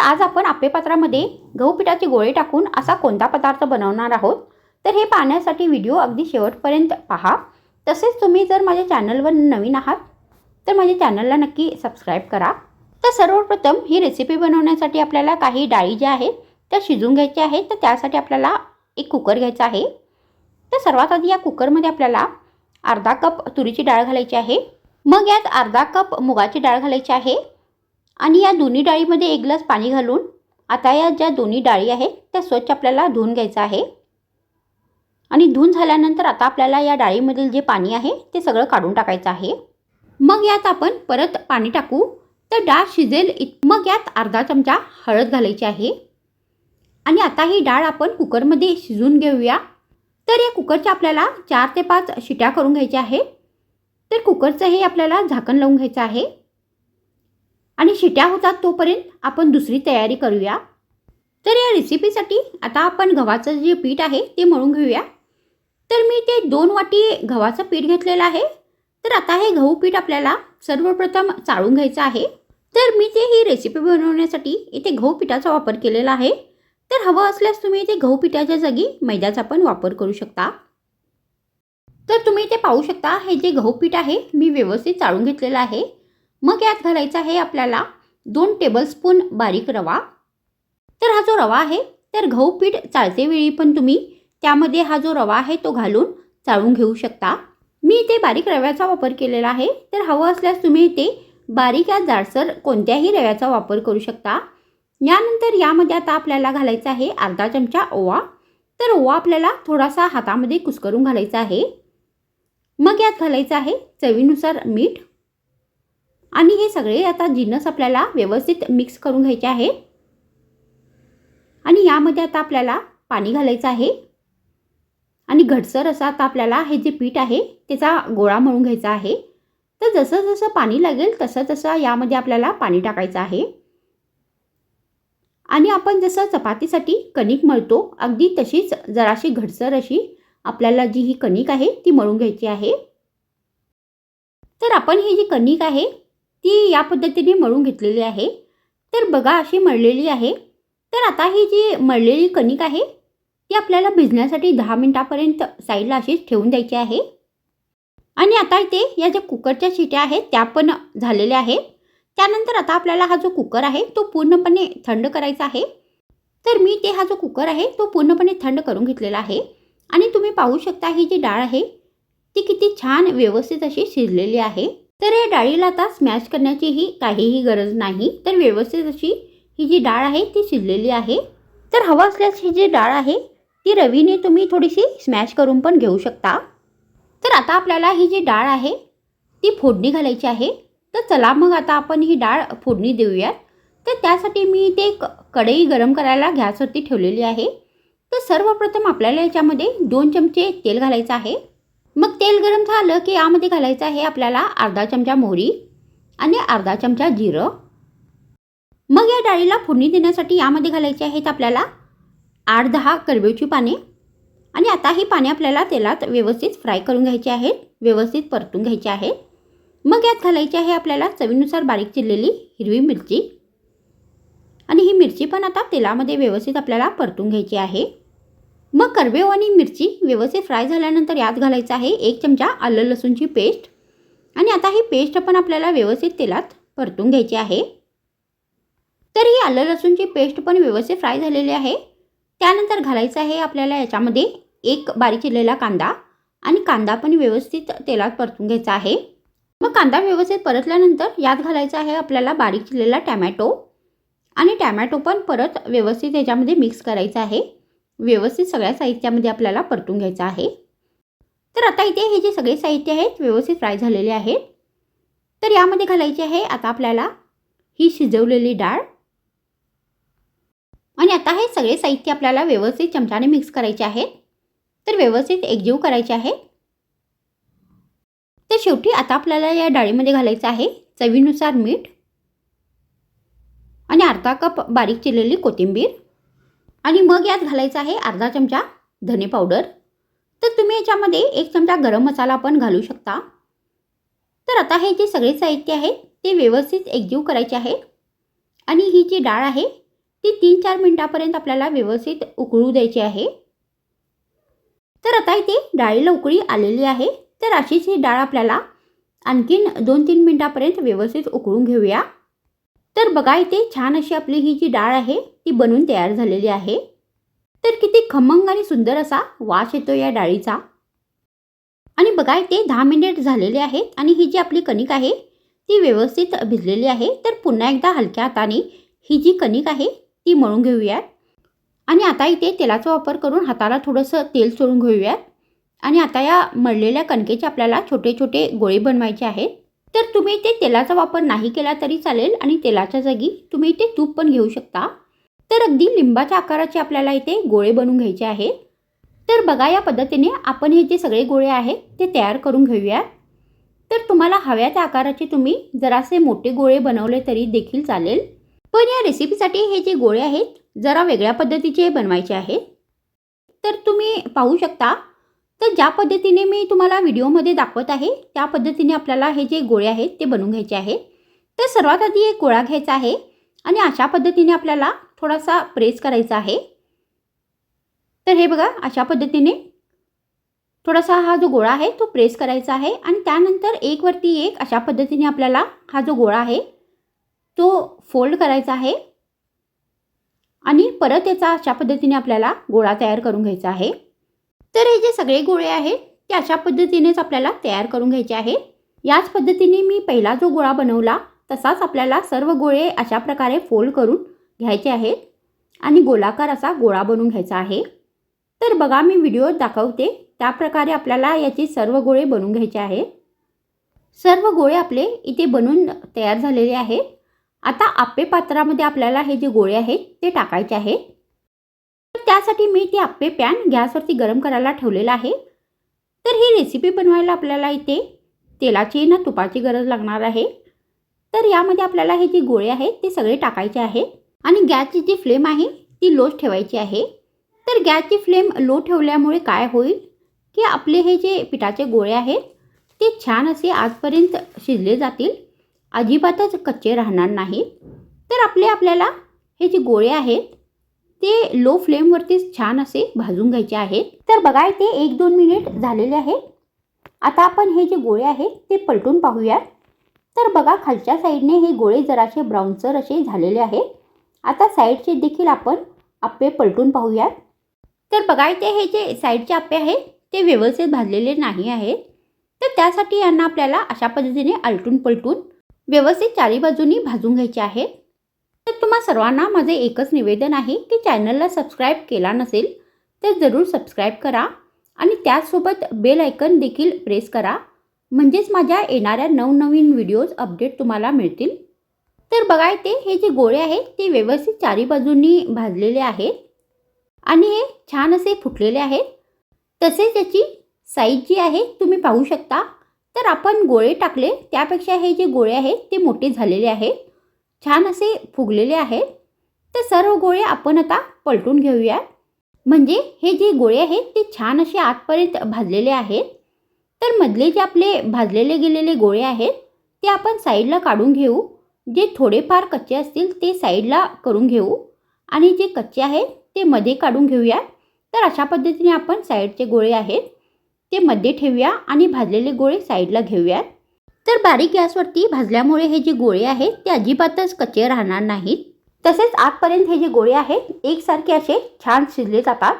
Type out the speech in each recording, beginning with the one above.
आज आपण आप्पेपात्रामध्ये गहू पिठाचे गोळे टाकून असा कोणता पदार्थ बनवणार आहोत? तर हे पाहण्यासाठी व्हिडिओ अगदी शेवटपर्यंत पहा. तसेच तुम्ही जर माझ्या चॅनलवर नवीन आहात तर माझ्या चॅनलला नक्की सबस्क्राईब करा. तर सर्वप्रथम ही रेसिपी बनवण्यासाठी आपल्याला काही डाळी ज्या आहेत त्या शिजून घ्यायच्या आहेत. तर त्यासाठी आपल्याला एक कुकर घ्यायचा आहे. तर सर्वात आधी या कुकरमध्ये आपल्याला अर्धा कप तुरीची डाळ घालायची आहे. मग यात अर्धा कप मुगाची डाळ घालायची आहे. आणि या दोन्ही डाळीमध्ये एक ग्लास पाणी घालून आता या ज्या दोन्ही डाळी आहेत त्या स्वच्छ आपल्याला धुवून घ्यायचं आहे. आणि धुवून झाल्यानंतर आता आपल्याला या डाळीमधील जे पाणी आहे ते सगळं काढून टाकायचं आहे. मग यात आपण परत पाणी टाकू. तर डाळ शिजेल इत मग यात अर्धा चमचा हळद घालायची आहे. आणि आता ही डाळ आपण कुकरमध्ये शिजून घेऊया. तर या कुकरच्या आपल्याला चार ते पाच शिट्या करून घ्यायच्या आहे तर कुकरचं हे आपल्याला झाकण लावून घ्यायचं आहे. आणि शिट्या होतात तोपर्यंत आपण दुसरी तयारी करूया. तर या रेसिपीसाठी आता आपण गव्हाचं जे पीठ आहे ते मळून घेऊया. तर मी ते दोन वाटी गव्हाचं पीठ घेतलेलं आहे. तर आता हे गहू पीठ आपल्याला सर्वप्रथम चाळून घ्यायचं आहे. तर मी ते ही रेसिपी बनवण्यासाठी इथे गहू पिठाचा वापर केलेला आहे. तर हवं असल्यास तुम्ही इथे गहू पिठाच्या जागी मैद्याचा पण वापर करू शकता. तर तुम्ही इथे पाहू शकता हे जे गहू पीठ आहे मी व्यवस्थित चाळून घेतलेलं आहे. मग यात घालायचं आहे आपल्याला दोन टेबलस्पून बारीक रवा. तर हा जो रवा आहे तर गहू पीठ चाळते वेळी पण तुम्ही त्यामध्ये हा जो रवा आहे तो घालून चाळून घेऊ शकता. मी इथे बारीक रव्याचा वापर केलेला आहे तर हवं असल्यास तुम्ही इथे बारीक या जाडसर कोणत्याही रव्याचा वापर करू शकता. यानंतर यामध्ये आता आपल्याला घालायचा आहे अर्धा चमचा ओवा. तर ओवा आपल्याला थोडासा हातामध्ये कुस्करून घालायचा आहे. मग यात घालायचं आहे चवीनुसार मीठ. आणि हे सगळे आता जिन्नस आपल्याला व्यवस्थित मिक्स करून घ्यायचे आहे. आणि यामध्ये आता आपल्याला पाणी घालायचं आहे. आणि घटसर असं आता आपल्याला हे जे पीठ आहे त्याचा गोळा मळून घ्यायचा आहे. तर जसं जसं पाणी लागेल तसं तसं यामध्ये आपल्याला पाणी टाकायचं आहे. आणि आपण जसं चपातीसाठी कणिक मळतो अगदी तशीच जराशी घटसर अशी आपल्याला जी ही कणिक आहे ती मळून घ्यायची आहे. तर आपण ही जी कणिक आहे ती या पद्धतीने मळून घेतलेली आहे. तर बघा अशी मळलेली आहे. तर आता ही जी मळलेली कणिक आहे ती आपल्याला भिजण्यासाठी दहा मिनटापर्यंत साईडला अशीच ठेवून द्यायची आहे. आणि आता इथे या ज्या कुकरच्या शिट्या आहेत त्या पण झालेल्या आहेत त्यानंतर आता आपल्याला हा जो कुकर आहे तो पूर्णपणे थंड करायचा आहे. तर मी ते हा जो कुकर आहे तो पूर्णपणे थंड करून घेतलेला आहे. आणि तुम्ही पाहू शकता ही जी डाळ आहे ती किती छान व्यवस्थित अशी शिजलेली आहे. तर या डाळीला आता स्मॅश करण्याचीही काहीही गरज नाही. तर व्यवस्थित अशी ही जी डाळ आहे ती शिजलेली आहे. तर हवं असल्यास ही जी डाळ आहे ती रवीने तुम्ही थोडीशी स्मॅश करून पण घेऊ शकता. तर आता आपल्याला ही जी डाळ आहे ती फोडणी घालायची आहे. तर चला मग आता आपण ही डाळ फोडणी देऊयात. तर त्यासाठी मी ते क कढई गरम करायला गॅसवरती ठेवलेली आहे. तर सर्वप्रथम आपल्याला याच्यामध्ये दोन चमचे तेल घालायचं आहे. मग तेल गरम झालं की यामध्ये घालायचं आहे आपल्याला अर्धा चमचा मोहरी आणि अर्धा चमचा जिरं. मग या डाळीला फोडणी देण्यासाठी यामध्ये घालायचे आहेत आपल्याला आठ दहा करबेची पाने. आणि आता ही पाने आपल्याला तेलात व्यवस्थित फ्राय करून घ्यायची आहेत व्यवस्थित परतून घ्यायची आहेत. मग यात घालायची आहे आपल्याला चवीनुसार बारीक चिरलेली हिरवी मिरची. आणि ही मिरची पण आता तेलामध्ये व्यवस्थित आपल्याला परतून घ्यायची आहे. मग करवेव आणि मिरची व्यवस्थित फ्राय झाल्यानंतर यात घालायचं आहे एक चमचा आलं लसूणची पेस्ट. आणि आता ही पेस्ट पण आपल्याला व्यवस्थित तेलात परतून घ्यायची आहे. तर ही आलं लसूणची पेस्ट पण व्यवस्थित फ्राय झालेली आहे. त्यानंतर घालायचं आहे आपल्याला याच्यामध्ये एक बारीक चिरलेला कांदा. आणि कांदा पण व्यवस्थित तेलात परतून घ्यायचा आहे. मग कांदा व्यवस्थित परतल्यानंतर यात घालायचा आहे आपल्याला बारीक चिरलेला टॅमॅटो. आणि टॅमॅटो पण परत व्यवस्थित याच्यामध्ये मिक्स करायचा आहे. व्यवस्थित सगळ्या साहित्यामध्ये आपल्याला परतून घ्यायचं आहे. तर आता इथे हे जे सगळे साहित्य आहेत व्यवस्थित फ्राय झालेले आहेत. तर यामध्ये घालायचे आहे आता आपल्याला ही शिजवलेली डाळ. आणि आता हे सगळे साहित्य आपल्याला व्यवस्थित चमच्याने मिक्स करायचे आहेत. तर व्यवस्थित एकजीव करायचे आहे तर शेवटी आता आपल्याला या डाळीमध्ये घालायचं आहे चवीनुसार मीठ. आणि अर्धा कप बारीक चिरलेली कोथिंबीर. आणि मग यात घालायचं आहे अर्धा चमचा धने पावडर. तर तुम्ही याच्यामध्ये एक चमचा गरम मसाला पण घालू शकता. तर आता हे जे सगळे साहित्य आहे ते व्यवस्थित एकजीव करायचे आहे. आणि ही जी डाळ आहे ती तीन चार मिनटापर्यंत आपल्याला व्यवस्थित उकळू द्यायची आहे. तर आता इथे डाळीला उकळी आलेली आहे. तर अशीच ही डाळ आपल्याला आणखीन दोन तीन मिनटापर्यंत व्यवस्थित उकळून घेऊया. तर बघा इथे छान अशी आपली ही जी डाळ आहे ती बनून तयार झालेली आहे. तर किती खमंग आणि सुंदर असा वास येतो या डाळीचा. आणि बघा इथे दहा मिनिट झालेले आहेत आणि ही जी आपली कणिक आहे ती व्यवस्थित भिजलेली आहे. तर पुन्हा एकदा हलक्या हाताने ही जी कणिक आहे ती मळून घेऊयात. आणि आता इथे तेलाचा वापर करून हाताला थोडंसं तेल सोडून घेऊयात. आणि आता या मळलेल्या कणकेचे आपल्याला छोटे छोटे गोळे बनवायचे आहेत. तर तुम्ही इथे तेलाचा वापर नाही केला तरी चालेल आणि तेलाच्या जागी तुम्ही इथे तूप पण घेऊ शकता. तर अगदी लिंबाच्या आकाराचे आपल्याला इथे गोळे बनवून घ्यायचे आहे तर बघा या पद्धतीने आपण हे जे सगळे गोळे आहेत ते तयार करून घेऊया तर तुम्हाला हव्या त्या आकाराचे तुम्ही जरासे मोठे गोळे बनवले तरी देखील चालेल. पण या रेसिपीसाठी हे जे गोळे आहेत जरा वेगळ्या पद्धतीचे बनवायचे आहेत. तर तुम्ही पाहू शकता तर ज्या पद्धतीने मी तुम्हाला व्हिडिओमध्ये दाखवत आहे त्या पद्धतीने आपल्याला हे जे गोळे आहेत ते बनवून घ्यायचे आहे तर सर्वात आधी एक गोळा घ्यायचा आहे आणि अशा पद्धतीने आपल्याला थोडासा प्रेस करायचा आहे. तर हे बघा अशा पद्धतीने थोडासा हा जो गोळा आहे तो प्रेस करायचा आहे आणि त्यानंतर एक वरती एक अशा पद्धतीने आपल्याला हा जो गोळा आहे तो फोल्ड करायचा आहे. आणि परत याचा अशा पद्धतीने आपल्याला गोळा तयार करून घ्यायचा आहे. तर हे जे सगळे गोळे आहेत ते अशा पद्धतीनेच आपल्याला तयार करून घ्यायचे आहे. याच पद्धतीने मी पहिला जो गोळा बनवला तसाच आपल्याला सर्व गोळे अशा प्रकारे फोल्ड करून घ्यायचे आहेत आणि गोलाकार असा गोळा बनवून घ्यायचा आहे. तर बघा मी व्हिडिओ दाखवते त्याप्रकारे आपल्याला याचे सर्व गोळे बनवून घ्यायचे आहे. सर्व गोळे आपले इथे बनून तयार झालेले आहेत. आता आप्पे पात्रामध्ये आपल्याला हे जे गोळे आहेत ते टाकायचे आहेत त्यासाठी मी ते आप्पे पॅन गॅसवरती गरम करायला ठेवलेला आहे. तर ही रेसिपी बनवायला आपल्याला इथे तेलाची ना तुपाची गरज लागणार आहे. तर यामध्ये आपल्याला हे जे गोळे आहेत ते सगळे टाकायचे आहे आणि गॅसची जी फ्लेम आहे ती लोच ठेवायची आहे. तर गॅसची फ्लेम लो ठेवल्यामुळे काय होईल की आपले हे जे पिठाचे गोळे आहेत ते छान असे आजपर्यंत शिजले जातील. अजिबातच कच्चे राहणार नाहीत. तर आपले आपल्याला हे जे गोळे आहेत ते लो फ्लेमवरतीच छान असे भाजून घ्यायचे आहेत. तर बघा ते एक दोन मिनिट झालेले आहे. आता आपण हे जे गोळे आहेत ते पलटून पाहूयात. तर बघा खालच्या साईडने हे गोळे जरासे ब्राऊनसर असे झालेले आहेत. आता साईडचे देखील आपण आप्पे पलटून पाहूयात. तर बघा इथे हे जे साईडचे आप्पे आहेत ते व्यवस्थित भाजलेले नाही आहेत. तर त्यासाठी यांना आपल्याला अशा पद्धतीने आलटून पलटून व्यवस्थित चारी बाजूनी भाजून घ्यायचे आहेत तर तुम्हा सर्वांना माझे एकच निवेदन आहे की चॅनलला सबस्क्राईब केला नसेल तर जरूर सबस्क्राईब करा आणि त्याचसोबत बेल आयकन देखील प्रेस करा. म्हणजेच माझ्या येणाऱ्या नवनवीन व्हिडिओज अपडेट तुम्हाला मिळतील. तर बघा ते हे जे गोळे आहेत ते व्यवस्थित चारी बाजूंनी भाजलेले आहेत आणि हे छान असे फुटलेले आहेत. तसेच याची साईज जी आहे तुम्ही पाहू शकता. तर आपण गोळे टाकले त्यापेक्षा हे जे गोळे आहेत ते मोठे झालेले आहेत. छान असे फुगलेले आहेत. तर सर्व गोळे आपण आता पलटून घेऊया म्हणजे हे जे गोळे आहेत ते छान असे आतपर्यंत भाजलेले आहेत. तर मधले जे आपले भाजलेले गेलेले गोळे आहेत ते आपण साईडला काढून घेऊ. जे थोडेफार कच्चे असतील ते साईडला करून घेऊ. आणि जे कच्चे आहेत ते मध्ये काढून घेऊया तर अशा पद्धतीने आपण साईडचे गोळे आहेत ते मध्ये ठेवूया आणि भाजलेले गोळे साईडला घेऊयात. तर बारीक गॅसवरती भाजल्यामुळे हे जे गोळे आहेत ते अजिबातच कच्चे राहणार नाहीत. तसेच आजपर्यंत हे जे गोळे आहेत एकसारखे असे छान शिजले जातात.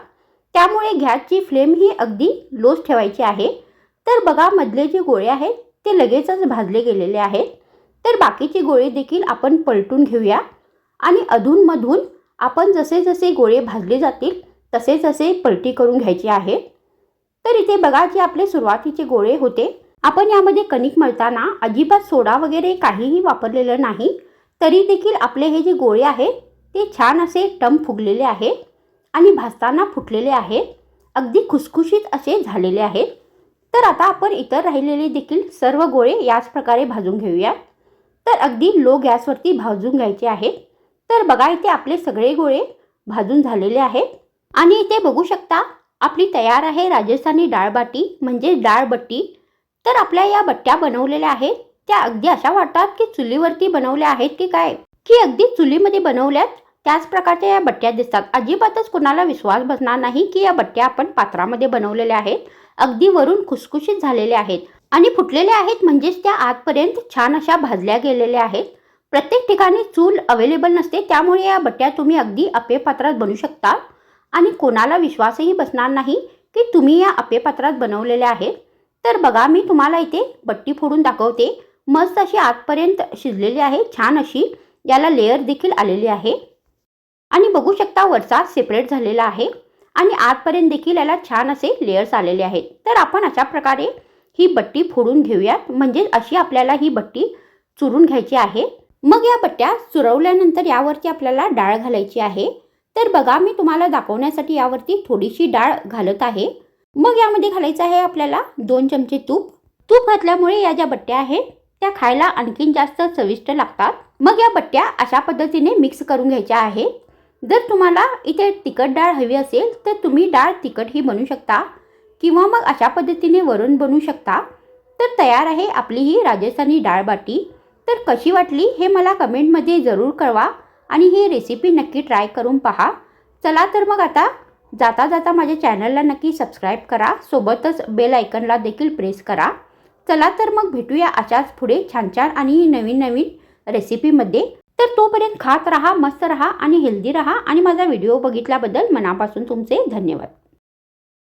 त्यामुळे गॅसची फ्लेम ही अगदी लोच ठेवायची आहे. तर बघा मधले जे गोळे आहेत ते लगेचच भाजले गेलेले आहेत. तर बाकीचे गोळे देखील आपण पलटून घेऊया. आणि अधूनमधून आपण जसे जसे गोळे भाजले जातील तसे तसे पलटी करून घ्यायचे आहेत तर इथे बघा जे आपले सुरुवातीचे गोळे होते आपण यामध्ये कणिक मळताना अजिबात सोडा वगैरे काहीही वापरलेलं नाही तरी देखील आपले हे जे गोळे आहेत ते छान असे टम फुगलेले आहे आणि भाजताना फुटलेले आहेत. अगदी खुसखुशीत असे झालेले आहेत. तर आता आपण इतर राहिलेले देखील सर्व गोळे याच प्रकारे भाजून घेऊया तर अगदी लो गॅसवरती भाजून घ्यायचे आहेत. तर बघा इथे आपले सगळे गोळे भाजून झालेले आहेत. आणि इथे बघू शकता आपली तयार आहे राजस्थानी डाळबाटी म्हणजे डाळबट्टी तर आपल्या या बट्ट्या बनवलेल्या आहेत. त्या अगदी अशा वाटतात की चुलीवरती बनवल्या आहेत की काय? की अगदी चुलीमध्ये बनवल्यात? त्याच प्रकारच्या या बट्ट्या दिसतात. अजिबातच कुणाला विश्वास बसणार नाही की या बट्ट्या आपण पात्रामध्ये बनवलेल्या आहेत. अगदी वरून खुसखुशीत झालेल्या आहेत. आणि फुटलेल्या आहेत म्हणजेच त्या आतपर्यंत छान अशा भाजल्या गेलेल्या आहेत. प्रत्येक ठिकाणी चूल अवेलेबल नसते त्यामुळे या बट्ट्या तुम्ही अगदी अपेपात्रात बनवू शकता. आणि कोणाला विश्वासही बसणार नाही की तुम्ही या अपेपात्रात बनवलेल्या आहेत. तर बघा मी तुम्हाला इथे बट्टी फोडून दाखवते. मस्त अशी आतपर्यंत शिजलेली आहे छान अशी. याला लेअर देखील आलेली आहे. आणि बघू शकता वरचा सेपरेट झालेला आहे. आणि आतपर्यंत देखील याला छान असे लेयर्स आलेले आहेत. तर आपण अशा प्रकारे ही बट्टी फोडून घेऊयात. म्हणजे अशी आपल्याला ही बट्टी चुरून घ्यायची आहे. मग या बट्ट्या चुरवल्यानंतर यावरती आपल्याला डाळ घालायची आहे. तर बघा मी तुम्हाला दाखवण्यासाठी यावरती थोडीशी डाळ घालत आहे. मग यामध्ये घालायचं आहे आपल्याला दोन चमचे तूप. तूप घातल्यामुळे या ज्या बट्ट्या आहेत त्या खायला आणखीन जास्त चविष्ट लागतात. मग या बट्ट्या अशा पद्धतीने मिक्स करून घ्यायच्या आहेत जर तुम्हाला इथे तिखट डाळ हवी असेल तर तुम्ही डाळ तिखटही बनवू शकता किंवा मग अशा पद्धतीने वरून बनवू शकता. तर तयार आहे आपली ही राजस्थानी डाळ बाटी. तर कशी वाटली हे मला कमेंटमध्ये जरूर कळवा आणि ही रेसिपी नक्की ट्राय करून पहा. चला तर मग आता जाता जाता माझ्या चॅनलला नक्की सबस्क्राईब करा. सोबतच बेल आयकनला देखील प्रेस करा. चला तर मग भेटूया अशाच पुढे छान छान आणि नवीन नवीन रेसिपीमध्ये तर तोपर्यंत खात राहा मस्त राहा आणि हेल्दी राहा. आणि माझा व्हिडिओ बघितल्याबद्दल मनापासून तुमचे धन्यवाद.